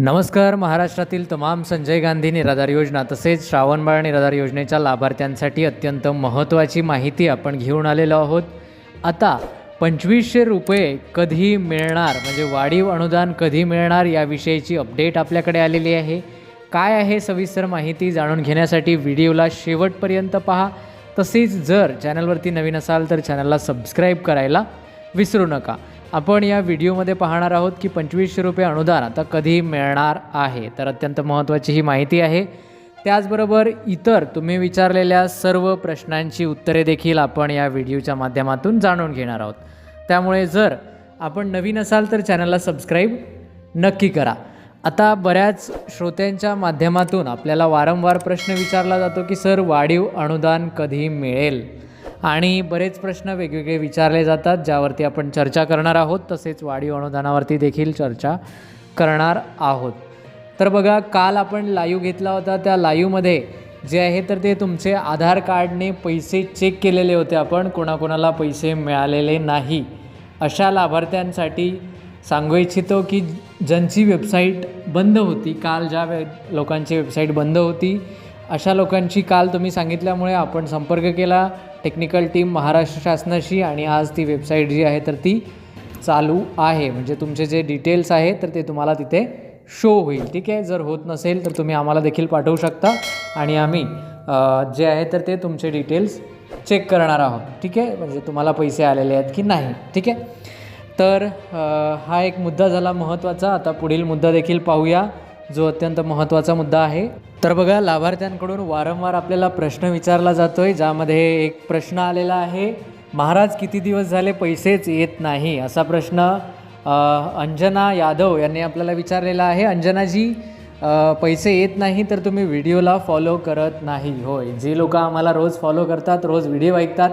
नमस्कार महाराष्ट्रातील तमाम संजय गांधी निराधार योजना तसेच श्रावणबाळ निराधार योजनेच्या लाभार्थ्यांसाठी अत्यंत महत्त्वाची माहिती आपण घेऊन आलेलो आहोत. आता पंचवीसशे रुपये कधी मिळणार म्हणजे वाढीव अनुदान कधी मिळणार याविषयीची अपडेट आपल्याकडे आलेली आहे. काय आहे सविस्तर माहिती जाणून घेण्यासाठी व्हिडिओला शेवटपर्यंत पहा. तसेच जर चॅनलवरती नवीन असाल तर चॅनलला सबस्क्राईब करायला विसरू नका. आपण या व्हिडिओमध्ये पाहणार आहोत की पंचवीसशे रुपये अनुदान आता कधी मिळणार आहे. तर अत्यंत महत्त्वाची ही माहिती आहे. त्याचबरोबर इतर तुम्ही विचारलेल्या सर्व प्रश्नांची उत्तरे देखील आपण या व्हिडिओच्या माध्यमातून जाणून घेणार आहोत. त्यामुळे जर आपण नवीन असाल तर चॅनलला सबस्क्राईब नक्की करा. आता बऱ्याच श्रोत्यांच्या माध्यमातून आपल्याला वारंवार प्रश्न विचारला जातो की सर वाढीव अनुदान कधी मिळेल? आणि बरेच प्रश्न वेगवेगळे विचारले जातात ज्यावरती आपण चर्चा करणार आहोत. तसेच वाढीव अनुदानावरती देखील चर्चा करणार आहोत. तर बघा काल आपण लाईव्ह घेतला होता. त्या लाईव्हमध्ये जे आहे तर ते तुमचे आधार कार्डने पैसे चेक केलेले होते आपण. कोणाकोणाला पैसे मिळालेले नाही. अशा लाभार्थ्यांसाठी सांगू इच्छितो की ज्यांची वेबसाईट बंद होती काल ज्या वे लोकांची वेबसाईट बंद होती अशा लोकांची काल तुम्ही सांगितल्यामुळे आपण संपर्क केला. टेक्निकल टीम महाराष्ट्र शासनाशी आणि आज ती वेबसाईट जी आहे तर ती चालू आहे. म्हणजे तुमचे जे डिटेल्स आहेत तर ते तुम्हाला तिथे शो होईल. ठीक आहे? जर होत नसेल तर तुम्ही आम्हाला देखील पाठवू शकता. आणि आम्ही जे आहे तर ते तुमचे डिटेल्स चेक करणार आहोत. ठीक आहे? म्हणजे तुम्हाला पैसे आलेले आहेत की नाही? ठीक आहे? तर हा एक मुद्दा झाला महत्त्वाचा. आता पुढील मुद्दा देखील पाहूया. जो अत्यंत महत्त्वाचा मुद्दा आहे. तर बघा लाभार्थ्यांकडून वारंवार आपल्याला प्रश्न विचारला जातो आहे ज्यामध्ये एक प्रश्न आलेला आहे महाराज किती दिवस झाले पैसेच येत नाही? असा प्रश्न अंजना यादव यांनी आपल्याला विचारलेला आहे. अंजनाजी पैसे येत नाही तर तुम्ही व्हिडिओला फॉलो करत नाही. होय जे लोक आम्हाला रोज फॉलो करतात रोज व्हिडिओ ऐकतात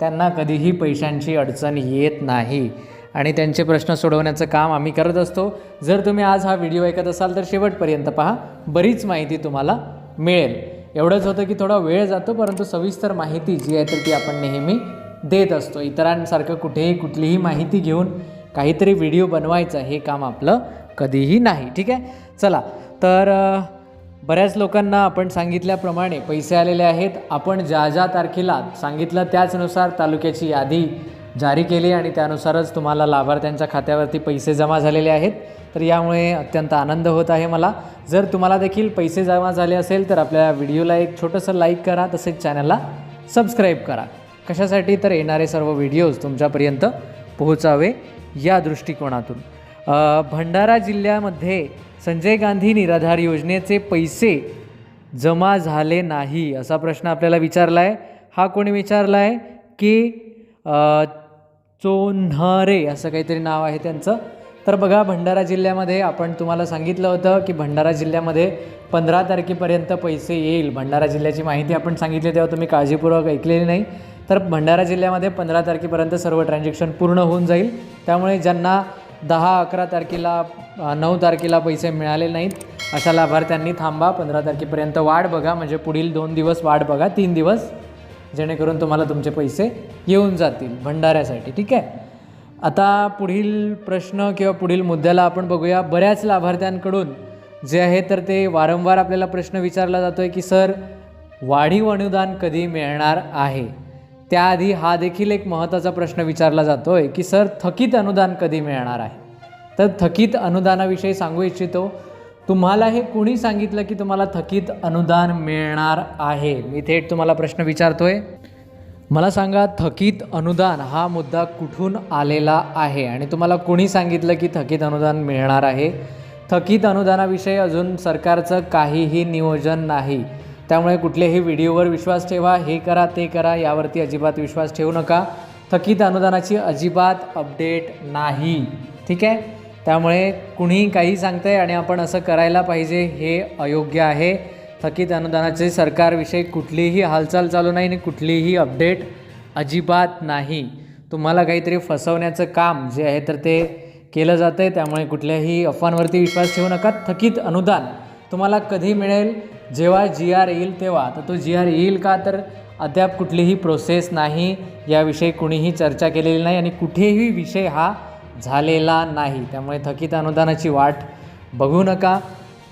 त्यांना कधीही पैशांची अडचण येत नाही. आणि त्यांचे प्रश्न सोडवण्याचं काम आम्ही करत असतो. जर तुम्ही आज हा व्हिडिओ ऐकत असाल तर शेवटपर्यंत पहा. बरीच माहिती तुम्हाला मिळेल. एवढंच होतं की थोडा वेळ जातो परंतु सविस्तर माहिती जी आहे तर ती आपण नेहमी देत असतो. इतरांसारखं कुठेही कुठलीही माहिती घेऊन काहीतरी व्हिडिओ बनवायचा हे काम आपलं कधीही नाही. ठीक आहे? चला. तर बऱ्याच लोकांना आपण सांगितल्याप्रमाणे पैसे आलेले आहेत. आपण ज्या ज्या तारखेला सांगितलं त्याचनुसार तालुक्याची यादी जारी केली आणि त्यानुसारच तुम्हाला लाभार्थ्यांच्या खात्यावरती पैसे जमा झालेले आहेत. तर यामुळे अत्यंत आनंद होत आहे मला. जर तुम्हाला देखील पैसे जमा झाले असेल तर आपल्या व्हिडिओला एक छोटंसं लाईक करा तसेच चॅनलला सबस्क्राईब करा. कशासाठी तर येणारे सर्व व्हिडिओज तुमच्यापर्यंत पोहोचावे या दृष्टिकोनातून. भंडारा जिल्ह्यामध्ये संजय गांधी निराधार योजनेचे पैसे जमा झाले नाही असा प्रश्न आपल्याला विचारला आहे हा कोणी विचारला आहे की चोन्हारे असं काहीतरी नाव आहे त्यांचं. तर बघा भंडारा जिल्ह्यामध्ये आपण तुम्हाला सांगितलं होतं की भंडारा जिल्ह्यामध्ये पंधरा तारखेपर्यंत पैसे येईल. भंडारा जिल्ह्याची माहिती आपण सांगितली तेव्हा तुम्ही काळजीपूर्वक ऐकलेली नाही. तर भंडारा जिल्ह्यामध्ये पंधरा तारखेपर्यंत सर्व ट्रान्झॅक्शन पूर्ण होऊन जाईल. त्यामुळे ज्यांना दहा अकरा तारखेला नऊ तारखेला पैसे मिळाले नाहीत अशा लाभार्थ्यांनी थांबा. पंधरा तारखेपर्यंत वाढ बघा. म्हणजे पुढील दोन दिवस वाढ बघा. तीन दिवस जेणेकरून तुम्हाला तुमचे पैसे येऊन जातील भंडाऱ्यासाठी ठीक आहे? आता पुढील प्रश्न किंवा पुढील मुद्द्याला आपण बघूया. बऱ्याच लाभार्थ्यांकडून जे आहे तर ते वारंवार आपल्याला प्रश्न विचारला जातो आहे की सर वाढीव अनुदान कधी मिळणार आहे? त्याआधी हा देखील एक महत्त्वाचा प्रश्न विचारला जातो आहे की सर थकीत अनुदान कधी मिळणार आहे? तर थकीत अनुदानाविषयी सांगू इच्छितो. तुम्हाला हे कुणी सांगितलं की तुम्हाला थकीत अनुदान मिळणार आहे? मी थेट तुम्हाला प्रश्न विचारतोय. मला सांगा थकीत अनुदान हा मुद्दा कुठून आलेला आहे? आणि तुम्हाला कुणी सांगितलं की थकीत अनुदान मिळणार आहे? थकीत अनुदानाविषयी अजून सरकारचं काहीही नियोजन नाही. त्यामुळे कुठल्याही व्हिडिओवर विश्वास ठेवा. हे करा ते करा यावरती अजिबात विश्वास ठेवू नका. थकीत अनुदानाची अजिबात अपडेट नाही. ठीक आहे? त्यामुळे कुणीही काही सांगतंय आणि आपण असं करायला पाहिजे हे अयोग्य आहे. थकीत अनुदानाचे सरकारविषयी कुठलीही हालचाल चालू नाही आणि कुठलीही अपडेट अजिबात नाही. तुम्हाला काहीतरी फसवण्याचं काम जे आहे तर ते केलं जातं आहे त्यामुळे कुठल्याही अफवांवरती विश्वास ठेवू नका. थकीत अनुदान तुम्हाला कधी मिळेल? जेव्हा जी आर येईल तेव्हा. तर तो जी आर येईल का तर अद्याप कुठलीही प्रोसेस नाही. याविषयी कुणीही चर्चा केलेली नाही आणि कुठेही विषय हा झालेला नाही. त्यामुळे थकीत अनुदानाची वाट बघू नका.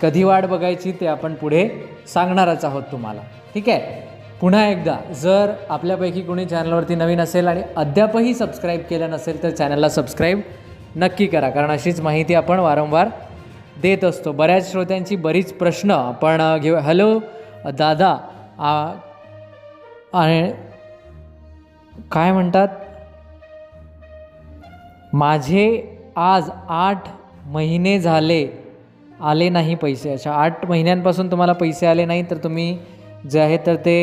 कधी वाट बघायची ते आपण पुढे सांगणारच आहोत तुम्हाला. ठीक आहे? पुन्हा एकदा जर आपल्यापैकी कोणी चॅनलवरती नवीन असेल आणि अद्यापही सबस्क्राईब केलं नसेल तर चॅनलला सबस्क्राईब नक्की करा. कारण अशीच माहिती आपण वारंवार देत असतो. बऱ्याच श्रोत्यांची बरीच प्रश्न आपण घेऊ. हॅलो दादा आ, आणि काय म्हणतात? माझे आज आठ महिने झाले आले नाही पैसे. अच्छा आठ महिन्यांपासून तुम्हाला पैसे आले नाही तर तुम्ही जे आहे तर ते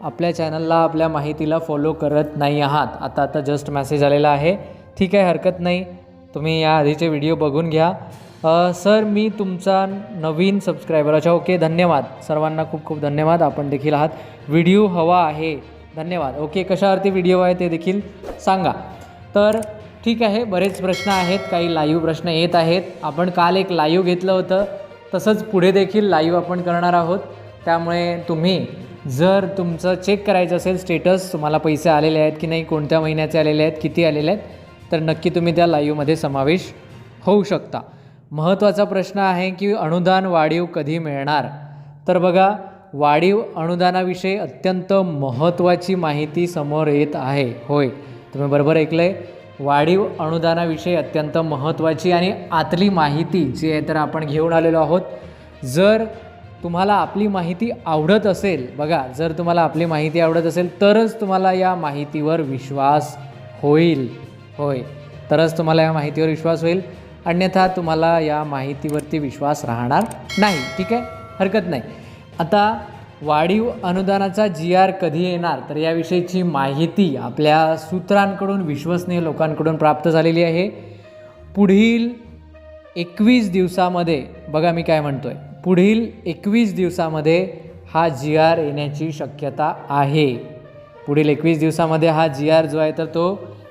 आपल्या चॅनलला आपल्या माहितीला फॉलो करत नाही आहात. आता आता जस्ट मेसेज आलेला आहे. ठीक आहे हरकत नाही. तुम्ही या आधीचे व्हिडिओ बघून घ्या. सर मी तुमचा नवीन सबस्क्रायबर अच्छा ओके धन्यवाद. सर्वांना खूप खूप धन्यवाद. आपण देखील आहात. व्हिडिओ हवा आहे. धन्यवाद. ओके कशावरती व्हिडिओ आहे ते देखील सांगा. तर ठीक आहे बरेच प्रश्न आहेत काही लाईव्ह प्रश्न येत आहेत. आपण काल एक लाईव्ह घेतलं होतं तसंच पुढे देखील लाईव्ह आपण करणार आहोत. त्यामुळे तुम्ही जर तुमचं चेक करायचं असेल स्टेटस तुम्हाला पैसे आलेले आहेत की नाही कोणत्या महिन्याचे आलेले आहेत किती आलेले आहेत तर नक्की तुम्ही त्या लाईव्हमध्ये समावेश होऊ शकता. महत्त्वाचा प्रश्न आहे की अनुदान वाढीव कधी मिळणार? तर बघा वाढीव अनुदानाविषयी अत्यंत महत्त्वाची माहिती समोर येत आहे. होय तुम्ही बरोबर ऐकलं आहे वाढीव अनुदानाविषयी अत्यंत महत्त्वाची आणि आतली माहिती जी आहे तर आपण घेऊन आलेलो आहोत. जर तुम्हाला आपली माहिती आवडत असेल बघा जर तुम्हाला आपली माहिती आवडत असेल तरच तुम्हाला या माहितीवर विश्वास होईल. होय तरच तुम्हाला या माहितीवर विश्वास होईल. अन्यथा तुम्हाला या माहितीवरती विश्वास राहणार नाही. ठीक आहे? हरकत नाही. आता वाढीव अनुदानाचा जी आर कधी येणार तर याविषयीची माहिती आपल्या सूत्रांकडून विश्वसनीय लोकांकडून प्राप्त झालेली आहे. पुढील एकवीस दिवसामध्ये बघा मी काय म्हणतो आहे पुढील एकवीस दिवसामध्ये हा जी आर येण्याची शक्यता आहे. पुढील एकवीस दिवसामध्ये हा जी आर जो आहे तर तो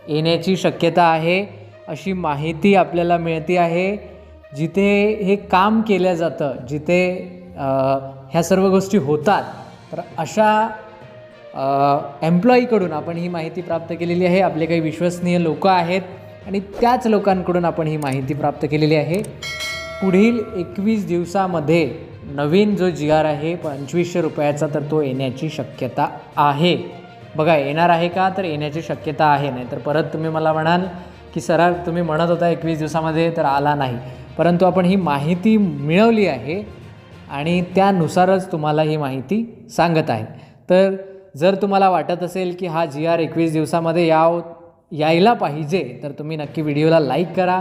येण्याची शक्यता आहे अशी माहिती आपल्याला मिळते आहे. जिथे हे काम केलं जातं जिथे ह्या सर्व गोष्टी होतात. तर अशा एम्प्लॉईकडून आपण ही माहिती प्राप्त केलेली आहे. आपले काही विश्वसनीय लोक आहेत आणि त्याच लोकांकडून आपण ही माहिती प्राप्त केलेली आहे. पुढील एकवीस दिवसामध्ये नवीन जो जी आर आहे पंचवीसशे रुपयाचा तर तो येण्याची शक्यता आहे. बघा येणार आहे का? तर येण्याची शक्यता आहे. नाही तर परत तुम्ही मला म्हणाल की सरार तुम्ही म्हणत होता एकवीस दिवसामध्ये तर आला नाही. परंतु आपण ही माहिती मिळवली आहे. आणि त्यानुसारच तुम्हाला ही माहिती सांगत आहे. तर जर तुम्हाला वाटत असेल की हा जी आर एकवीस दिवसामध्ये याव यायला पाहिजे तर तुम्ही नक्की व्हिडिओला लाईक करा.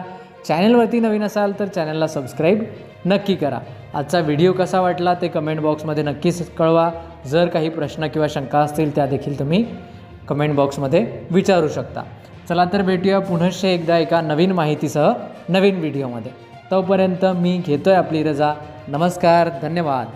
चॅनलवरती नवीन असाल तर चॅनलला सबस्क्राईब नक्की करा. आजचा व्हिडिओ कसा वाटला ते कमेंट बॉक्समध्ये नक्कीच कळवा. जर काही प्रश्न किंवा शंका असतील त्या देखील तुम्ही कमेंट बॉक्समध्ये विचारू शकता. चला तर भेटूया पुनश्च एकदा एका नवीन माहितीसह नवीन व्हिडिओमध्ये. तोपर्यंत मी घेतो आहे आपली रजा. नमस्कार धन्यवाद.